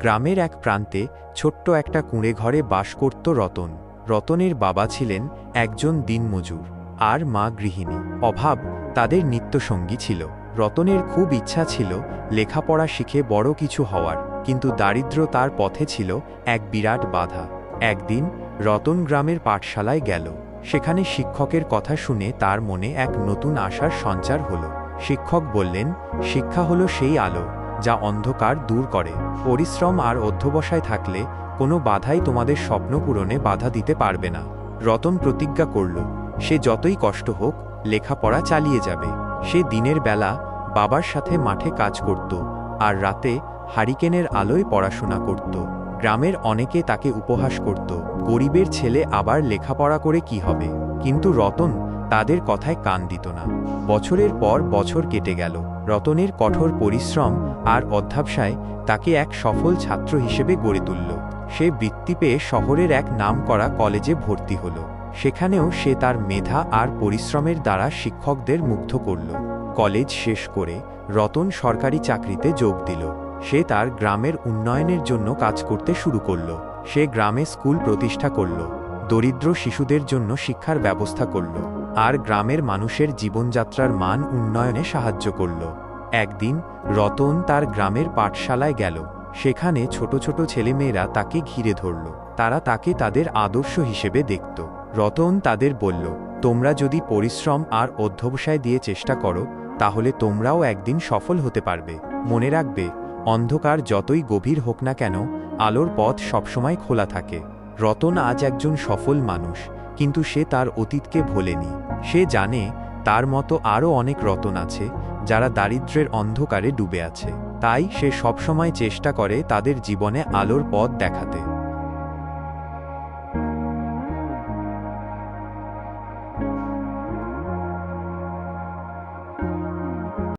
গ্রামের এক প্রান্তে ছোট্ট একটা কুঁড়ে ঘরে বাস করত রতন। রতনের বাবা ছিলেন একজন দিনমজুর আর মা গৃহিণী। অভাব তাদের নিত্যসঙ্গী ছিল। রতনের খুব ইচ্ছা ছিল লেখাপড়া শিখে বড় কিছু হওয়ার, কিন্তু দারিদ্র্য তার পথে ছিল এক বিরাট বাধা। একদিন রতন গ্রামের পাঠশালায় গেল। সেখানে শিক্ষকের কথা শুনে তার মনে এক নতুন আশার সঞ্চার হলো। শিক্ষক বললেন, শিক্ষা হলো সেই আলো। যা অন্ধকার দূর করে। পরিশ্রম আর অধ্যবসায় থাকলে কোনো বাধাই তোমাদের স্বপ্ন পূরণে বাধা দিতে পারবে না। রতন প্রতিজ্ঞা করল, সে যতই কষ্ট হোক, লেখাপড়া চালিয়ে যাবে। সে দিনের বেলা বাবার সাথে মাঠে কাজ করত আর রাতে হারিকেনের আলোয় পড়াশোনা করত। গ্রামের অনেকে তাকে উপহাস করত, গরিবের ছেলে আবার লেখাপড়া করে কি হবে? কিন্তু রতন তাদের কথায় কান দিত না। বছরের পর বছর কেটে গেল। রতনের কঠোর পরিশ্রম আর অধ্যাবসায় তাকে এক সফল ছাত্র হিসেবে গড়ে তুলল। সে বৃত্তি পেয়ে শহরের এক নামকরা কলেজে ভর্তি হল। সেখানেও সে তার মেধা আর পরিশ্রমের দ্বারা শিক্ষকদের মুগ্ধ করল। কলেজ শেষ করে রতন সরকারি চাকরিতে যোগ দিল। সে তার গ্রামের উন্নয়নের জন্য কাজ করতে শুরু করল। সে গ্রামে স্কুল প্রতিষ্ঠা করল। দরিদ্র শিশুদের জন্য শিক্ষার ব্যবস্থা করল। আর গ্রামের মানুষের জীবনযাত্রার মান উন্নয়নে সাহায্য করল। একদিন রতন তার গ্রামের পাঠশালায় গেল। সেখানে ছোট ছোট ছেলেমেয়েরা তাকে ঘিরে ধরল। তারা তাকে তাদের আদর্শ হিসেবে দেখত। রতন তাদের বলল, তোমরা যদি পরিশ্রম আর অধ্যবসায় দিয়ে চেষ্টা করো, তাহলে তোমরাও একদিন সফল হতে পারবে। মনে রাখবে, অন্ধকার যতই গভীর হোক না কেন, আলোর পথ সবসময় খোলা থাকে। রতন আজ একজন সফল মানুষ। কিন্তু সে তার অতীতকে ভোলেনি। সে জানে, তার মতো আরও অনেক রতন আছে, যারা দারিদ্রের অন্ধকারে ডুবে আছে। তাই সে সবসময় চেষ্টা করে তাদের জীবনে আলোর পথ দেখাতে।